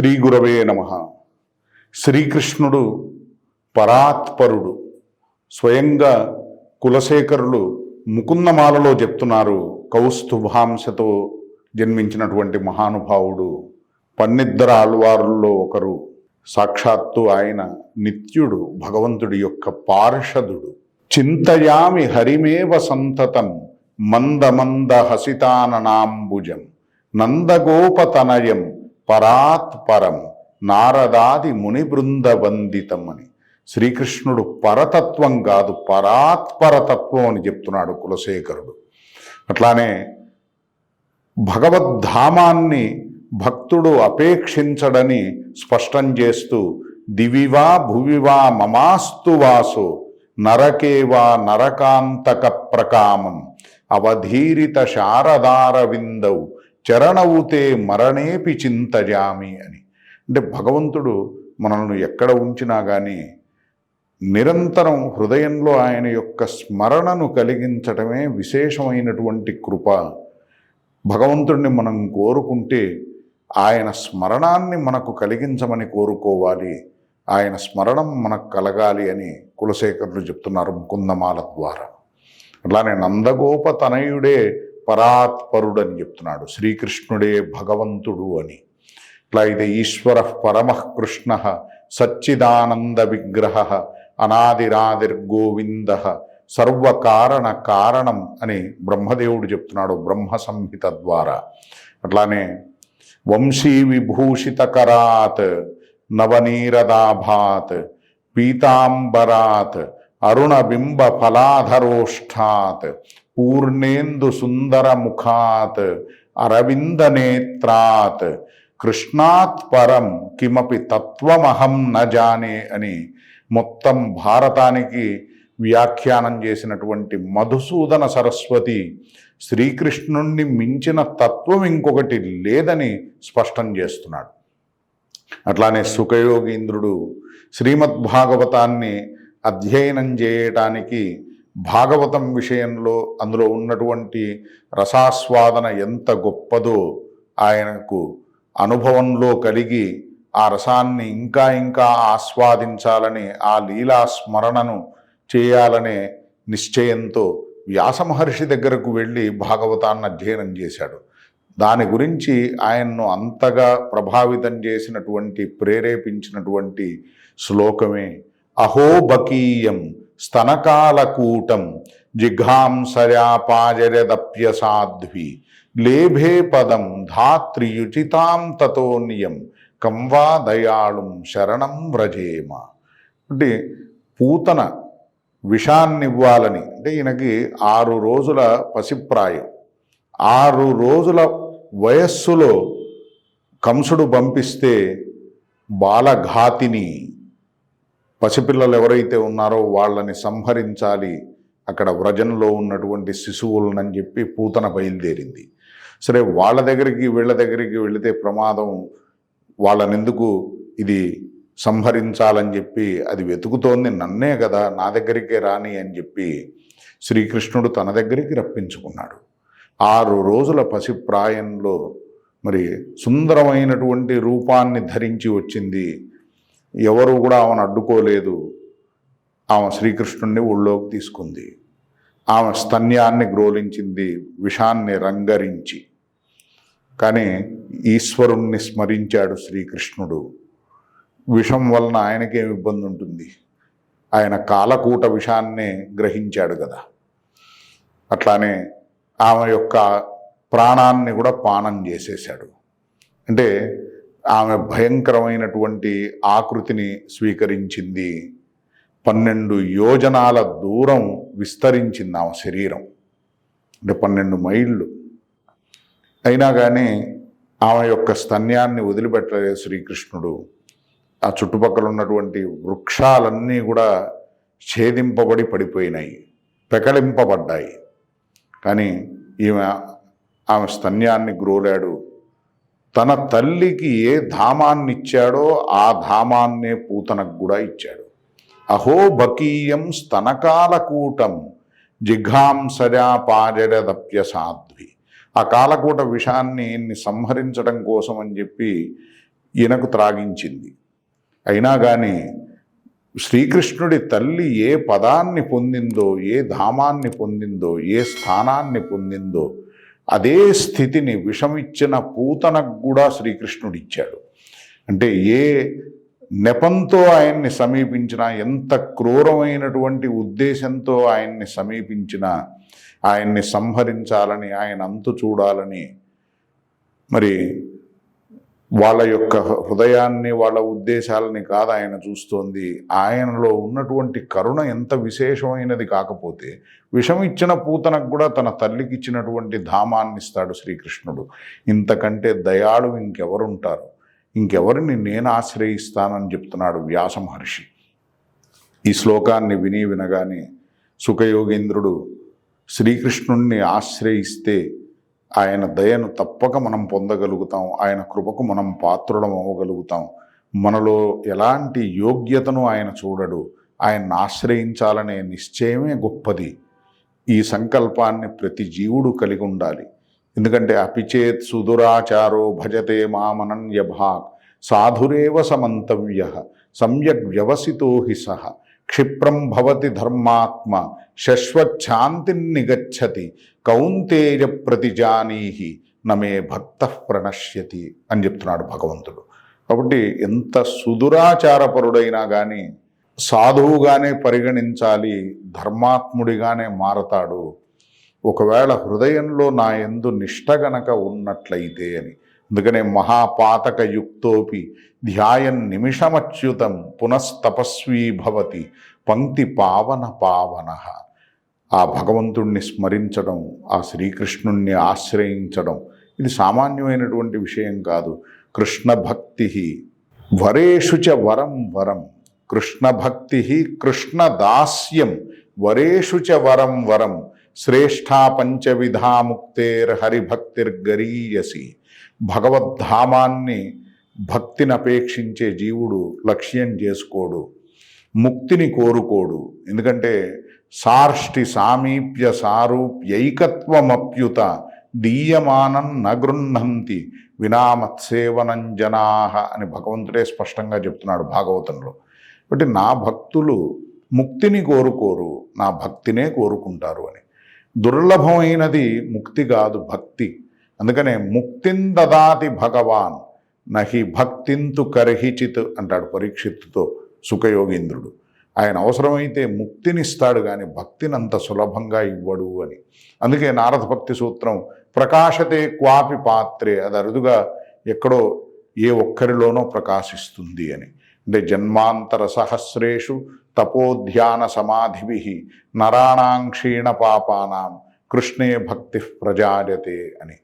శ్రీ గురవే నమ. శ్రీకృష్ణుడు పరాత్పరుడు. స్వయంగా కులశేఖరులు ముకుందమాలలో చెప్తున్నారు కౌస్తుభాంశతో జన్మించినటువంటి మహానుభావుడు. పన్నిద్దర ఆళ్వారుల్లో ఒకరు. సాక్షాత్తు ఆయన నిత్యుడు భగవంతుడి యొక్క పార్షదుడు. చింతయామి హరిమేవ సంతతం మందమంద హసితాననాంబుజం నందగోపతనయం పరాత్పరం నారదాది ముని బృందవందితం అని శ్రీకృష్ణుడు పరతత్వం కాదు పరాత్పరతత్వం అని చెప్తున్నాడు కులశేఖరుడు. అట్లానే భగవద్ధామాన్ని భక్తుడు అపేక్షించడని స్పష్టం చేస్తూ దివివా భువివా మమాస్తు వాసు నరకేవా నరకాంతక ప్రకామం అవధీరిత శారదారవిందౌ చరణవుతే మరణేపి చింతజామి అని. అంటే భగవంతుడు మనల్ని ఎక్కడ ఉంచినా కానీ నిరంతరం హృదయంలో ఆయన యొక్క స్మరణను కలిగించటమే విశేషమైనటువంటి కృప. భగవంతుడిని మనం కోరుకుంటే ఆయన స్మరణాన్ని మనకు కలిగించమని కోరుకోవాలి. ఆయన స్మరణం మనకు కలగాలి అని కులశేఖరులు చెప్తున్నారు ముకుందమాల ద్వారా. అట్లానే నందగోప తనయుడే పరాత్పరుడు అని చెప్తున్నాడు. శ్రీకృష్ణుడే భగవంతుడు అని. ఇట్లా ఇది ఈశ్వర పరమకృష్ణ సచ్చిదానంద విగ్రహ అనాదిరాదిర్గోవింద సర్వకారణ కారణం అని బ్రహ్మదేవుడు చెప్తున్నాడు బ్రహ్మ సంహిత ద్వారా. అట్లానే వంశీ విభూషితకరాత్ నవనీరదాభాత్ పీతాంబరాత్ అరుణబింబ ఫలాధరోష్ఠాత్ పూర్ణేందు సుందర ముఖాత్ అరవింద నేత్రాత్ కృష్ణాత్ పరం కిమపి తత్వమహం న జానే అని మొత్తం భారతానికి వ్యాఖ్యానం చేసినటువంటి మధుసూదన సరస్వతి శ్రీకృష్ణుణ్ణి మించిన తత్వం ఇంకొకటి లేదని స్పష్టం చేస్తున్నాడు. అట్లానే సుఖయోగీంద్రుడు శ్రీమద్భాగవతాన్ని అధ్యయనం చేయటానికి భాగవతం విషయంలో అందులో ఉన్నటువంటి రసాస్వాదన ఎంత గొప్పదో ఆయనకు అనుభవంలో కలిగి ఆ రసాన్ని ఇంకా ఇంకా ఆస్వాదించాలని ఆ లీలా స్మరణను చేయాలనే నిశ్చయంతో వ్యాస మహర్షి దగ్గరకు వెళ్ళి భాగవతాన్ని అధ్యయనం చేశాడు. దాని గురించి ఆయన్ను అంతగా ప్రభావితం చేసినటువంటి ప్రేరేపించినటువంటి శ్లోకమే అహోబకీయం స్తనకాలకూటం జిఘాంసయాపాజరదప్యసాధ్వి లేభే పదం ధాత్రియుచితాం తతోనియం కంవా దయాళుం శరణం వ్రజేమ అంటే పూతన విషాన్నివ్వాలని అంటే ఈయనకి ఆరు రోజుల పసిప్రాయం. ఆరు రోజుల వయస్సులో కంసుడు పంపిస్తే బాలఘాతిని పసిపిల్లలు ఎవరైతే ఉన్నారో వాళ్ళని సంహరించాలి. అక్కడ వ్రజంలో ఉన్నటువంటి శిశువులనని చెప్పి పూతన బయలుదేరింది. సరే వాళ్ళ దగ్గరికి వీళ్ళ దగ్గరికి వెళితే ప్రమాదం వాళ్ళని ఎందుకు ఇది సంహరించాలని చెప్పి అది వెతుకుతోంది. నన్నే కదా నా దగ్గరికే రాని అని చెప్పి శ్రీకృష్ణుడు తన దగ్గరికి రప్పించుకున్నాడు. ఆరు రోజుల పసిప్రాయంలో మరి సుందరమైనటువంటి రూపాన్ని ధరించి వచ్చింది ఎవరు కూడా ఆమెను అడ్డుకోలేదు. ఆమె శ్రీకృష్ణుణ్ణి ఒళ్ళోకి తీసుకుంది. ఆమె స్తన్యాన్ని గ్రోలించింది విషాన్ని రంగరించి. కానీ ఈశ్వరుణ్ణి స్మరించాడు శ్రీకృష్ణుడు. విషం వలన ఆయనకేం ఇబ్బంది ఉంటుంది? ఆయన కాలకూట విషాన్నే గ్రహించాడు కదా. అట్లానే ఆమె యొక్క ప్రాణాన్ని కూడా పానం చేసేశాడు. అంటే ఆమె భయంకరమైనటువంటి ఆకృతిని స్వీకరించింది. పన్నెండు యోజనాల దూరం విస్తరించింది ఆమె శరీరం. అంటే పన్నెండు మైళ్ళు. అయినా కానీ ఆమె యొక్క స్తన్యాన్ని వదిలిపెట్టలేదు శ్రీకృష్ణుడు. ఆ చుట్టుపక్కల ఉన్నటువంటి వృక్షాలన్నీ కూడా ఛేదింపబడి పడిపోయినాయి. పెకలింపబడ్డాయి. కానీ ఈమె ఆమె స్తన్యాన్ని గ్రోలాడు తన తల్లికి ఏ ధామాన్ని ఇచ్చాడో ఆ ధామాన్నే పూతనకు కూడా ఇచ్చాడు. అహో బకీయం స్తనకాలకూటం జిఘాంసజాపాజరదప్య సాధ్వి ఆ కాలకూట విషాన్ని సంహరించడం కోసం అని చెప్పి ఈయనకు త్రాగించింది. అయినా కానీ శ్రీకృష్ణుడి తల్లి ఏ పదాన్ని పొందిందో ఏ ధామాన్ని పొందిందో ఏ స్థానాన్ని పొందిందో అదే స్థితిని విషమిచ్చిన పూతనకు కూడా శ్రీకృష్ణుడు ఇచ్చాడు. అంటే ఏ నెపంతో ఆయన్ని సమీపించినా ఎంత క్రూరమైనటువంటి ఉద్దేశంతో ఆయన్ని సమీపించినా ఆయన్ని సంహరించాలని ఆయన అంతు చూడాలని మరి వాళ్ళ యొక్క హృదయాన్ని వాళ్ళ ఉద్దేశాలని కాదు ఆయన చూస్తోంది. ఆయనలో ఉన్నటువంటి కరుణ ఎంత విశేషమైనది కాకపోతే విషం ఇచ్చిన పూతనకు కూడా తన తల్లికి ఇచ్చినటువంటి ధామాన్ని ఇస్తాడు శ్రీకృష్ణుడు. ఇంతకంటే దయాళు ఇంకెవరుంటారు? ఇంకెవరిని నేను ఆశ్రయిస్తానని చెప్తున్నాడు వ్యాస మహర్షి. ఈ శ్లోకాన్ని విని వినగానే సుఖయోగేంద్రుడు శ్రీకృష్ణుణ్ణి ఆశ్రయిస్తే ఆయన దయను తప్పక మనం పొందగలుగుతాం. ఆయన కృపకు మనం పాత్రులం అవ్వగలుగుతాం. మనలో ఎలాంటి యోగ్యతను ఆయన చూడడు. ఆయన్ని ఆశ్రయించాలనే నిశ్చయమే గొప్పది. ఈ సంకల్పాన్ని ప్రతి జీవుడు కలిగి ఉండాలి. ఎందుకంటే అపిచేత్ సుదురాచారో భజతే మామనన్య భాగ్ సాధురేవ సమంతవ్య. సమ్యక్ వ్యవసితో హి సహ. క్షిప్రం భవతి ధర్మాత్మ శశ్వచ్ఛాంతిన్నిగచ్చతి కౌంతేయ ప్రతిజానీహి నమే భక్త ప్రణశ్యతి అని చెప్తున్నాడు భగవంతుడు. కాబట్టి ఎంత సుదురాచారపరుడైనా కానీ సాధువుగానే పరిగణించాలి ధర్మాత్ముడిగానే మారతాడు. ఒకవేళ హృదయంలో నా ఎందు నిష్ట గనక ఉన్నట్లయితే అని. అందుకనే మహాపాతక యుక్తోపి ధ్యాయన్ నిమిషమచ్యుతం పునస్తపస్వీ భవతి పంక్తి పావన పావన. ఆ భగవంతుణ్ణి స్మరించడం ఆ శ్రీకృష్ణుణ్ణి ఆశ్రయించడం ఇది సామాన్యమైనటువంటి విషయం కాదు. కృష్ణ భక్తి వరేషు చ వరం వరం కృష్ణ భక్తి కృష్ణ దాస్యం వరేషు చ వరం వరం శ్రేష్టా పంచవిధా ముక్తేర్ హరిభక్తిర్గరీయసి భగవద్ధామాన్ని భక్తిని అపేక్షించే జీవుడు లక్ష్యం చేసుకోడు ముక్తిని కోరుకోడు. ఎందుకంటే సార్ష్టి సామీప్య సారూప్యైకత్వమప్యుత దీయమానం నగృహంతి వినామత్సేవనం జనాహ అని భగవంతుడే స్పష్టంగా చెప్తున్నాడు భాగవతంలో. కాబట్టి నా భక్తులు ముక్తిని కోరుకోరు నా భక్తినే కోరుకుంటారు అని. దుర్లభమైనది ముక్తి కాదు భక్తి. అందుకనే ముక్తిం దదాతి భగవాన్ నహి భక్తింతు కర్హిచిత్ అంటాడు పరీక్షిత్తుతో సుఖయోగీంద్రుడు. ఆయన అవసరమైతే ముక్తినిస్తాడు కానీ భక్తిని అంత సులభంగా ఇవ్వడు అని. అందుకే నారద భక్తి సూత్రం ప్రకాశతే క్వాపి పాత్రే అది అరుదుగా ఎక్కడో ఏ ఒక్కరిలోనో ప్రకాశిస్తుంది అని. అంటే జన్మాంతర సహస్రేషు తపోధ్యాన సమాధిభి నరాణాం క్షీణ పాపానాం కృష్ణే భక్తి ప్రజాయతే అని.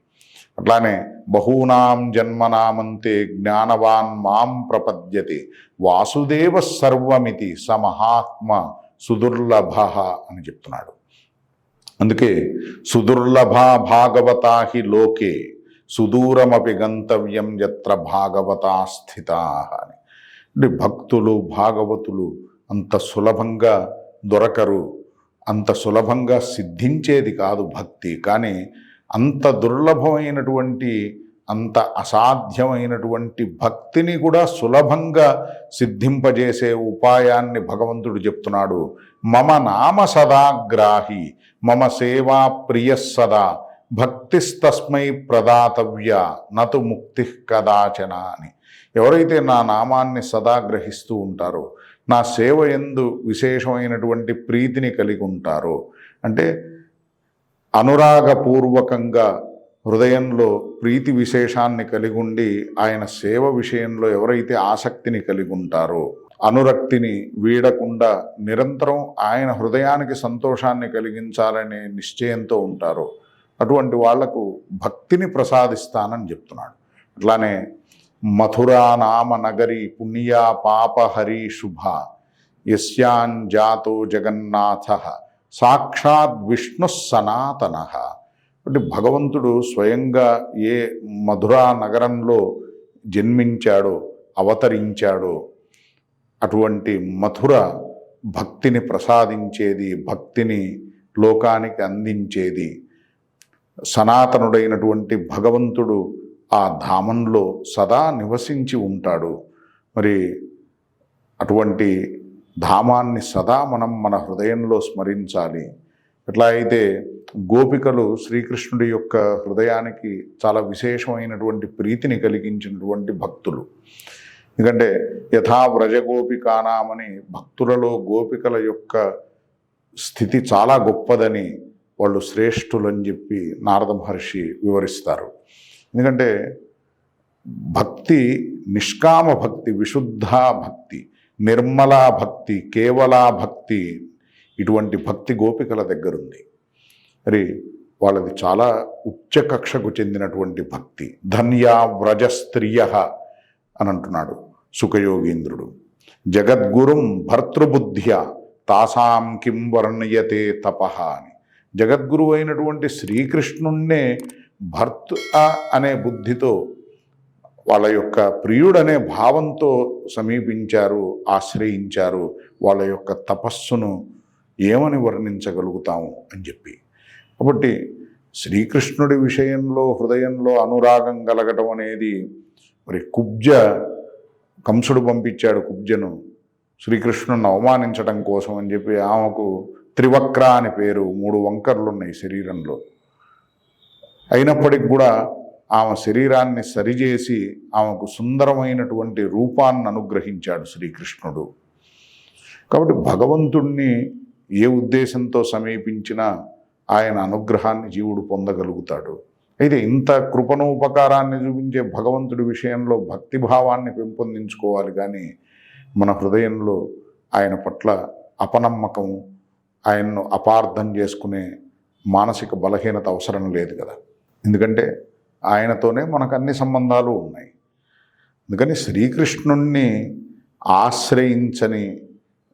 అట్లానే బహూనాం జన్మనామంతే జ్ఞానవాన్ మాం ప్రపద్యతే వాసుదేవ సర్వమితి స మహాత్మ సుదుర్లభ అని చెప్తున్నాడు. అందుకే సుదుర్లభ భాగవతా హి లోకే సుదూరమపి గంతవ్యం ఎత్ర భాగవతా స్థితా అని. అంటే భక్తులు భాగవతులు అంత సులభంగా దొరకరు అంత సులభంగా సిద్ధించేది కాదు భక్తి. కానీ అంత దుర్లభమైనటువంటి అంత అసాధ్యమైనటువంటి భక్తిని కూడా సులభంగా సిద్ధింపజేసే ఉపాయాన్ని భగవంతుడు చెప్తున్నాడు. మమ నామ సదాగ్రాహి మమ సేవా ప్రియ సదా భక్తిస్తస్మై ప్రదాతవ్య నతు ముక్తి కదాచన అని ఎవరైతే నా నామాన్ని సదా గ్రహిస్తూ ఉంటారో నా సేవ ఎందు విశేషమైనటువంటి ప్రీతిని కలిగి ఉంటారో. అంటే అనురాగపూర్వకంగా హృదయంలో ప్రీతి విశేషాన్ని కలిగి ఉండి ఆయన సేవ విషయంలో ఎవరైతే ఆసక్తిని కలిగి ఉంటారో అనురక్తిని వీడకుండా నిరంతరం ఆయన హృదయానికి సంతోషాన్ని కలిగించాలనే నిశ్చయంతో ఉంటారో. అటువంటి వాళ్ళకు భక్తిని ప్రసాదిస్తానని చెప్తున్నాడు. అట్లానే మథురా నామ నగరి పుణ్యా పాపహరి శుభ. యస్యాంజాతో జగన్నాథ. సాక్షాత్ విష్ణు సనాతన. అంటే భగవంతుడు స్వయంగా ఏ మధురా నగరంలో జన్మించాడో అవతరించాడో అటువంటి మధుర భక్తిని ప్రసాదించేది భక్తిని లోకానికి అందించేది సనాతనుడైనటువంటి భగవంతుడు ఆ ధామంలో సదా నివసించి ఉంటాడు. మరి అటువంటి ధామాన్ని సదా మనం మన హృదయంలో స్మరించాలి. ఎట్లా అయితే గోపికలు శ్రీకృష్ణుడి యొక్క హృదయానికి చాలా విశేషమైనటువంటి ప్రీతిని కలిగించినటువంటి భక్తులు. ఎందుకంటే యథా వ్రజగోపికానామని భక్తులలో గోపికల యొక్క స్థితి చాలా గొప్పదని వాళ్ళు శ్రేష్ఠులని చెప్పి నారద మహర్షి వివరిస్తారు. ఎందుకంటే భక్తి నిష్కామ భక్తి విశుద్ధ భక్తి నిర్మలా భక్తి కేవలా భక్తి ఇటువంటి భక్తి గోపికల దగ్గరుంది. మరి వాళ్ళది చాలా ఉచ్చ కక్షకు చెందినటువంటి భక్తి. ధన్యా వ్రజ స్త్రియ అని అంటున్నాడు సుఖయోగీంద్రుడు. జగద్గురుం భర్తృబుద్ధ్య తాసాం కిం వర్ణయతే తపహ అని. జగద్గురువు అయినటువంటి శ్రీకృష్ణుణ్ణే భర్త అనే బుద్ధితో వాళ్ళ యొక్క ప్రియుడనే భావంతో సమీపించారు ఆశ్రయించారు వాళ్ళ యొక్క తపస్సును ఏమని వర్ణించగలుగుతాము అని చెప్పి. కాబట్టి శ్రీకృష్ణుడి విషయంలో హృదయంలో అనురాగం కలగటం అనేది మరి కుబ్జ కంసుడు పంపించాడు కుబ్జను శ్రీకృష్ణుని అవమానించడం కోసం అని చెప్పి ఆమెకు త్రివక్ర అని పేరు మూడు వంకర్లు ఉన్నాయి శరీరంలో. అయినప్పటికి కూడా ఆమె శరీరాన్ని సరిచేసి ఆమెకు సుందరమైనటువంటి రూపాన్ని అనుగ్రహించాడు శ్రీకృష్ణుడు. కాబట్టి భగవంతుణ్ణి ఏ ఉద్దేశంతో సమీపించినా ఆయన అనుగ్రహాన్ని జీవుడు పొందగలుగుతాడు. అయితే ఇంత కృపను ఉపకారాన్ని చూపించే భగవంతుడి విషయంలో భక్తిభావాన్ని పెంపొందించుకోవాలి కానీ మన హృదయంలో ఆయన పట్ల అపనమ్మకం ఆయన్ను అపార్థం చేసుకునే మానసిక బలహీనత అవసరం లేదు కదా. ఎందుకంటే ఆయనతోనే మనకు అన్ని సంబంధాలు ఉన్నాయి. అందుకని శ్రీకృష్ణుణ్ణి ఆశ్రయించని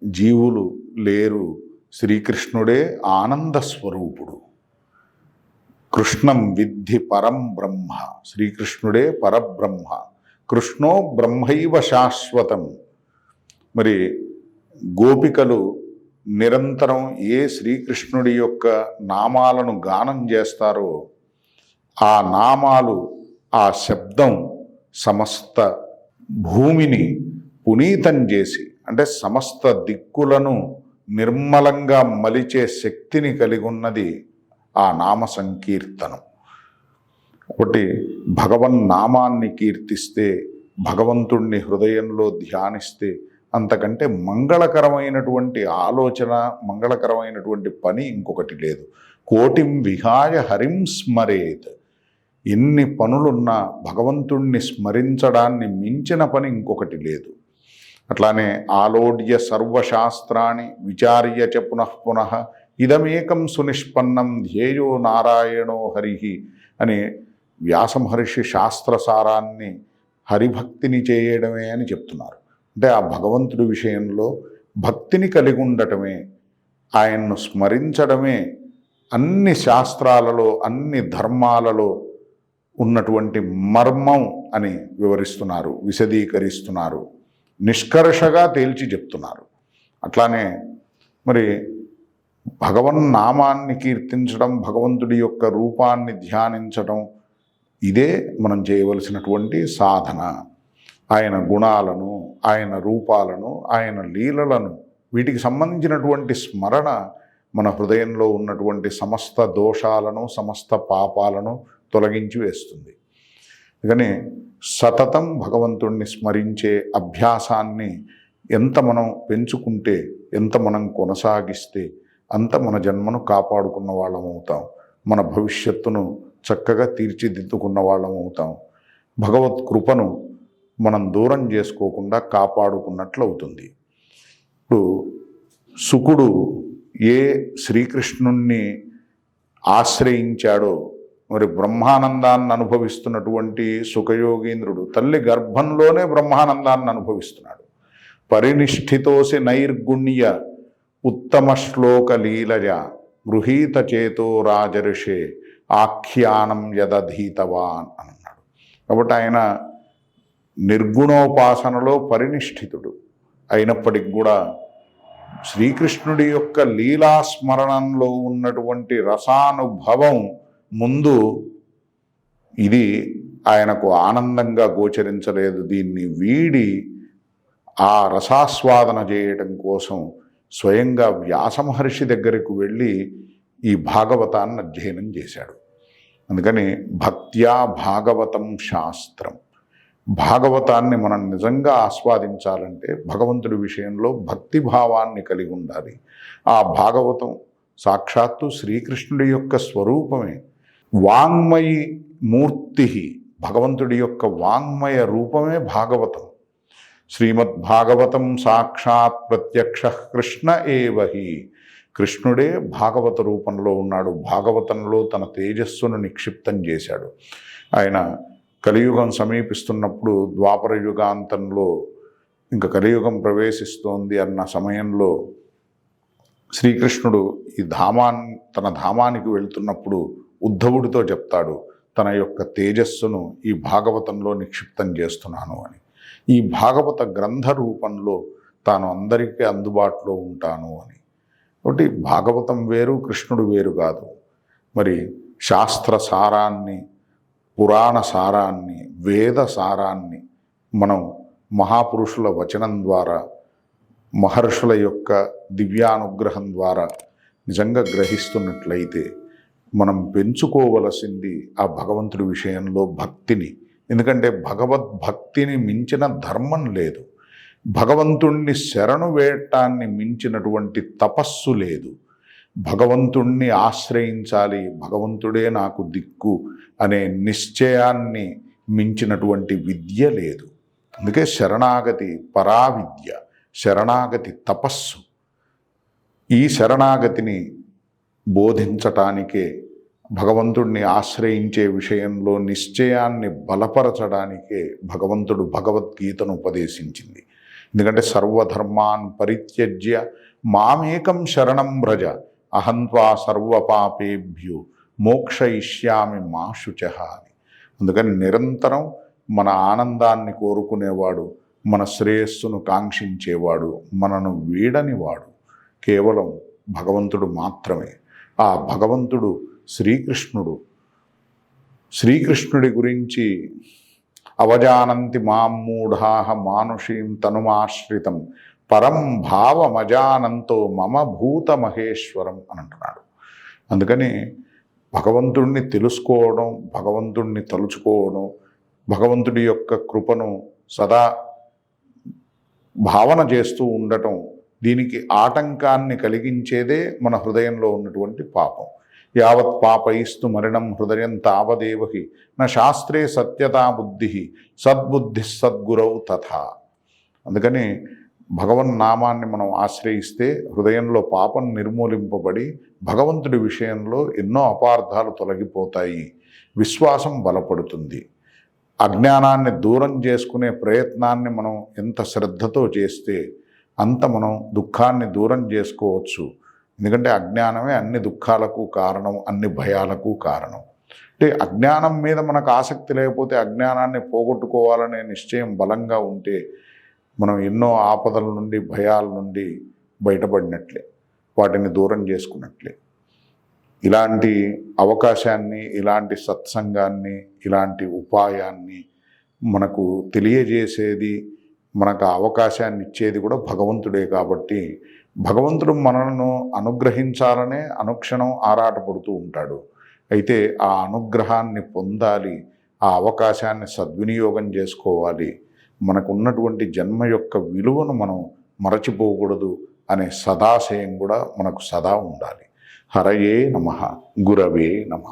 జీవులు లేరు. శ్రీకృష్ణుడే ఆనంద స్వరూపుడు. కృష్ణం విద్ధి పరం బ్రహ్మ. శ్రీకృష్ణుడే పరబ్రహ్మ. కృష్ణో బ్రహ్మైవ శాశ్వతం. మరి గోపికలు నిరంతరం ఏ శ్రీకృష్ణుడి యొక్క నామాలను గానం చేస్తారో ఆ నామాలు ఆ శబ్దం సమస్త భూమిని పునీతం చేసి అంటే సమస్త దిక్కులను నిర్మలంగా మలిచే శక్తిని కలిగి ఉన్నది ఆ నామ సంకీర్తనం. ఒకటి భగవన్ నామాన్ని కీర్తిస్తే భగవంతుణ్ణి హృదయంలో ధ్యానిస్తే అంతకంటే మంగళకరమైనటువంటి ఆలోచన మంగళకరమైనటువంటి పని ఇంకొకటి లేదు. కోటిం విహాయ హరిం స్మరేత్. ఎన్ని పనులున్నా భగవంతుణ్ణి స్మరించడాన్ని మించిన పని ఇంకొకటి లేదు. అట్లానే ఆలోడ్య సర్వశాస్త్రాన్ని విచార్య చ పునః పునః ఇదమేకం సునిష్పన్నం ధ్యేయో నారాయణో హరి అని వ్యాసమహర్షి శాస్త్రసారాన్ని హరిభక్తిని చేయడమే అని చెప్తున్నారు. అంటే ఆ భగవంతుడి విషయంలో భక్తిని కలిగి ఉండటమే ఆయన్ను స్మరించడమే అన్ని శాస్త్రాలలో అన్ని ధర్మాలలో ఉన్నటువంటి మర్మం అని వివరిస్తున్నారు విశదీకరిస్తున్నారు నిష్కర్షగా తేల్చి చెప్తున్నారు. అట్లానే మరి భగవన్ నామాన్ని కీర్తించడం భగవంతుడి యొక్క రూపాన్ని ధ్యానించడం ఇదే మనం చేయవలసినటువంటి సాధన. ఆయన గుణాలను ఆయన రూపాలను ఆయన లీలలను వీటికి సంబంధించినటువంటి స్మరణ మన హృదయంలో ఉన్నటువంటి సమస్త దోషాలను సమస్త పాపాలను తొలగించి వేస్తుంది. కానీ సతతం భగవంతుణ్ణి స్మరించే అభ్యాసాన్ని ఎంత మనం పెంచుకుంటే ఎంత మనం కొనసాగిస్తే అంత మన జన్మను కాపాడుకున్న వాళ్ళం అవుతాం. మన భవిష్యత్తును చక్కగా తీర్చిదిద్దుకున్న వాళ్ళం అవుతాం. భగవత్ కృపను మనం దూరం చేసుకోకుండా కాపాడుకున్నట్లు అవుతుంది. ఇప్పుడు సుకుడు ఏ శ్రీకృష్ణుణ్ణి ఆశ్రయించాడో మరి బ్రహ్మానందాన్ని అనుభవిస్తున్నటువంటి సుఖయోగీంద్రుడు తల్లి గర్భంలోనే బ్రహ్మానందాన్ని అనుభవిస్తున్నాడు. పరినిష్ఠితోసి నైర్గుణ్య ఉత్తమ శ్లోక లీలయ గృహీత చేతో రాజర్షే ఆఖ్యానం యదధీతవాన్ అని అన్నాడు. కాబట్టి ఆయన నిర్గుణోపాసనలో పరినిష్ఠితుడు. అయినప్పటికి కూడా శ్రీకృష్ణుడి యొక్క లీలాస్మరణంలో ఉన్నటువంటి రసానుభవం ముందు ఇది ఆయనకు ఆనందంగా గోచరించలేదు. దీన్ని వీడి ఆ రసాస్వాదన చేయటం కోసం స్వయంగా వ్యాస మహర్షి దగ్గరకు వెళ్ళి ఈ భాగవతాన్ని అధ్యయనం చేశాడు. అందుకని భక్త్యా భాగవతం శాస్త్రం. భాగవతాన్ని మనం నిజంగా ఆస్వాదించాలంటే భగవంతుడి విషయంలో భక్తి భావాన్ని కలిగి ఉండాలి. ఆ భాగవతం సాక్షాత్తు శ్రీకృష్ణుడి యొక్క స్వరూపమే. వాంగ్మయి మూర్తి భగవంతుడి యొక్క వాంగ్మయ రూపమే భాగవతం. శ్రీమద్ భాగవతం సాక్షాత్ ప్రత్యక్ష కృష్ణ ఏవహి. కృష్ణుడే భాగవత రూపంలో ఉన్నాడు. భాగవతంలో తన తేజస్సును నిక్షిప్తం చేశాడు. ఆయన కలియుగం సమీపిస్తున్నప్పుడు ద్వాపర యుగాంతంలో ఇంకా కలియుగం ప్రవేశిస్తోంది అన్న సమయంలో శ్రీకృష్ణుడు ఈ ధామాన్ తన ధామానికి వెళ్తున్నప్పుడు ఉద్ధవుడితో చెప్తాడు తన యొక్క తేజస్సును ఈ భాగవతంలో నిక్షిప్తం చేస్తున్నాను అని. ఈ భాగవత గ్రంథ రూపంలో తాను అందరికీ అందుబాటులో ఉంటాను అని. కాబట్టి భాగవతం వేరు కృష్ణుడు వేరు కాదు. మరి శాస్త్ర సారాన్ని పురాణ సారాన్ని వేద సారాన్ని మనం మహాపురుషుల వచనం ద్వారా మహర్షుల యొక్క దివ్యానుగ్రహం ద్వారా నిజంగా గ్రహిస్తున్నట్లయితే మనం పెంచుకోవలసింది ఆ భగవంతుడి విషయంలో భక్తిని. ఎందుకంటే భగవద్భక్తిని మించిన ధర్మం లేదు. భగవంతుణ్ణి శరణు వేయటాన్ని మించినటువంటి తపస్సు లేదు. భగవంతుణ్ణి ఆశ్రయించాలి భగవంతుడే నాకు దిక్కు అనే నిశ్చయాన్ని మించినటువంటి విద్య లేదు. అందుకే శరణాగతి పరావిద్య శరణాగతి తపస్సు. ఈ శరణాగతిని బోధించటానికే భగవంతుడిని ఆశ్రయించే విషయంలో నిశ్చయాన్ని బలపరచడానికే భగవంతుడు భగవద్గీతను ఉపదేశించింది. ఎందుకంటే సర్వధర్మాన్ పరిత్యజ్య మామేకం శరణం వ్రజ అహంత్వా సర్వపాపేభ్యో మోక్షయిష్యామి మాశుచ అని. అందుకని నిరంతరం మన ఆనందాన్ని కోరుకునేవాడు మన శ్రేయస్సును కాంక్షించేవాడు మనను వీడనివాడు. కేవలం భగవంతుడు మాత్రమే. ఆ భగవంతుడు శ్రీకృష్ణుడు. శ్రీకృష్ణుడి గురించి అవజానంతి మాం మూఢాహ మానుషీం తనుమాశ్రితం. పరం భావమజానంతో మమ భూత మహేశ్వరం అని అంటున్నాడు. అందుకని భగవంతుడిని తెలుసుకోవడం భగవంతుడిని తలుచుకోవడం భగవంతుడి యొక్క కృపను సదా భావన చేస్తూ ఉండటం దీనికి ఆటంకాన్ని కలిగించేదే మన హృదయంలో ఉన్నటువంటి పాపం. యావత్ పాపయిస్తు మరణం హృదయం తావదేవహి నా శాస్త్రే సత్యతా బుద్ధి సద్బుద్ధి సద్గురౌ తథా. అందుకని భగవన్ నామాన్ని మనం ఆశ్రయిస్తే హృదయంలో పాపం నిర్మూలింపబడి భగవంతుడి విషయంలో ఎన్నో అపార్థాలు తొలగిపోతాయి. విశ్వాసం బలపడుతుంది. అజ్ఞానాన్ని దూరం చేసుకునే ప్రయత్నాన్ని మనం ఎంత శ్రద్ధతో చేస్తే అంత మనం దుఃఖాన్ని దూరం చేసుకోవచ్చు. ఎందుకంటే అజ్ఞానమే అన్ని దుఃఖాలకు కారణం అన్ని భయాలకు కారణం. అంటే అజ్ఞానం మీద మనకు ఆసక్తి లేకపోతే అజ్ఞానాన్ని పోగొట్టుకోవాలనే నిశ్చయం బలంగా ఉంటే మనం ఎన్నో ఆపదల నుండి భయాల నుండి బయటపడినట్లే వాటిని దూరం చేసుకున్నట్లే. ఇలాంటి అవకాశాన్ని ఇలాంటి సత్సంగాన్ని ఇలాంటి ఉపాయాన్ని మనకు తెలియజేసేది మనకు ఆ అవకాశాన్ని ఇచ్చేది కూడా భగవంతుడే కాబట్టి భగవంతుడు మనలను అనుగ్రహించాలనే అనుక్షణం ఆరాటపడుతూ ఉంటాడు. అయితే ఆ అనుగ్రహాన్ని పొందాలి ఆ అవకాశాన్ని సద్వినియోగం చేసుకోవాలి మనకు ఉన్నటువంటి జన్మ యొక్క విలువను మనం మరచిపోకూడదు అనే సదాశయం కూడా మనకు సదా ఉండాలి. హరయే నమ. గురవే నమ.